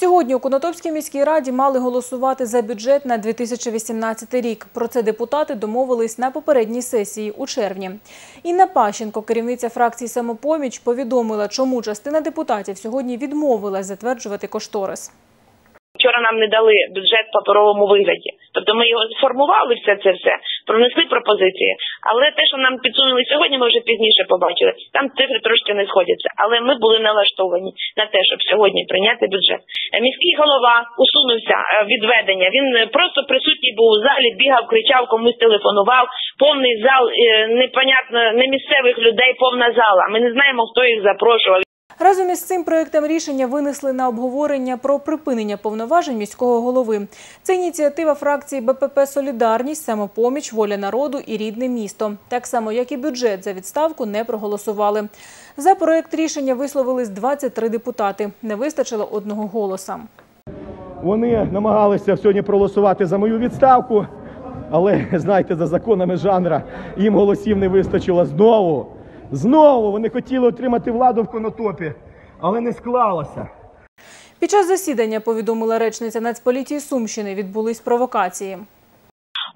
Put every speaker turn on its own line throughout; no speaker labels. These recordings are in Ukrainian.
Сьогодні у Конотопській міській раді мали голосувати за бюджет на 2018 рік. Про це депутати домовились на попередній сесії у червні. Інна Пащенко, керівниця фракції «Самопоміч», повідомила, чому частина депутатів сьогодні відмовилась затверджувати кошторис.
Вчора нам не дали бюджет в паперовому вигляді. Тобто ми його сформували все це все, пронесли пропозиції. Але те, що нам підсунули сьогодні, ми вже пізніше побачили. Там цифри трошки не сходяться. Але ми були налаштовані на те, щоб сьогодні прийняти бюджет. Е, Міський голова усунувся е, від ведення. Він е, просто присутній був у залі, бігав, кричав, комусь телефонував. Повний зал непонятно, не місцевих людей, повна зала. Ми не знаємо, хто їх запрошував.
Разом із цим проєктом рішення винесли на обговорення про припинення повноважень міського голови. Це ініціатива фракції БПП «Солідарність», «Самопоміч», «Воля народу» і «Рідне місто». Так само, як і бюджет за відставку не проголосували. За проєкт рішення висловились 23 депутати. Не вистачило одного голоса.
Вони намагалися сьогодні проголосувати за мою відставку, але знаєте, за законами жанра їм голосів не вистачило знову. Знову вони хотіли отримати владу в конотопі, але не склалося.
Під час засідання, повідомила речниця Нацполіції Сумщини, відбулись провокації.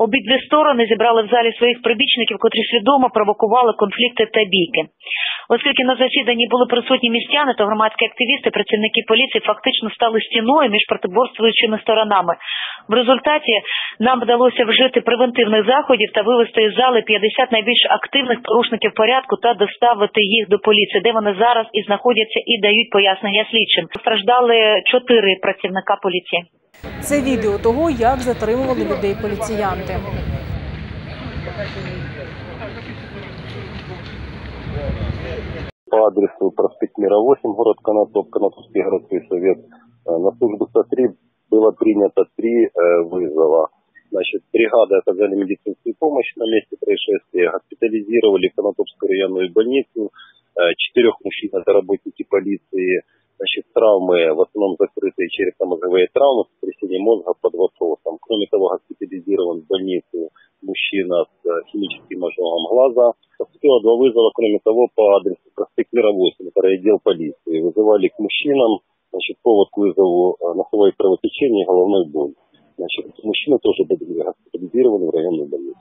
Обидві сторони зібрали в залі своїх прибічників, котрі свідомо провокували конфлікти та бійки. Оскільки на засіданні були присутні містяни, то громадські активісти, працівники поліції фактично стали стіною між протиборствуючими сторонами. В результаті нам вдалося вжити превентивних заходів та вивести із зали 50 найбільш активних порушників порядку та доставити їх до поліції, де вони зараз і знаходяться і дають пояснення слідчим. Постраждали чотири працівника поліції.
Це відео того, як затримували людей поліціянти.
По адресу проспект Мира 8, город Конотоп, Конотопский городской совет. Э, На службу 103 было принято три э, вызова. Значит, бригады оказали медицинскую помощь на месте происшествия, госпитализировали в Конотопскую районную больницу. Э, Четырех мужчин это работники полиции. Значит, травмы, в основном закрытые черепно-мозговые травмы, сотрясение мозга под вопросом. Кроме того, госпитализирован в больницу мужчина с э, химическим ожогом глаза. Поступило два вызова, кроме того, по адресу проспект Мира 8, это отдел полиции. Вызывали к мужчинам, значит, повод к вызову э, носовое кровотечение и головной боль. Значит, мужчины тоже были госпитализированы в районную больницу.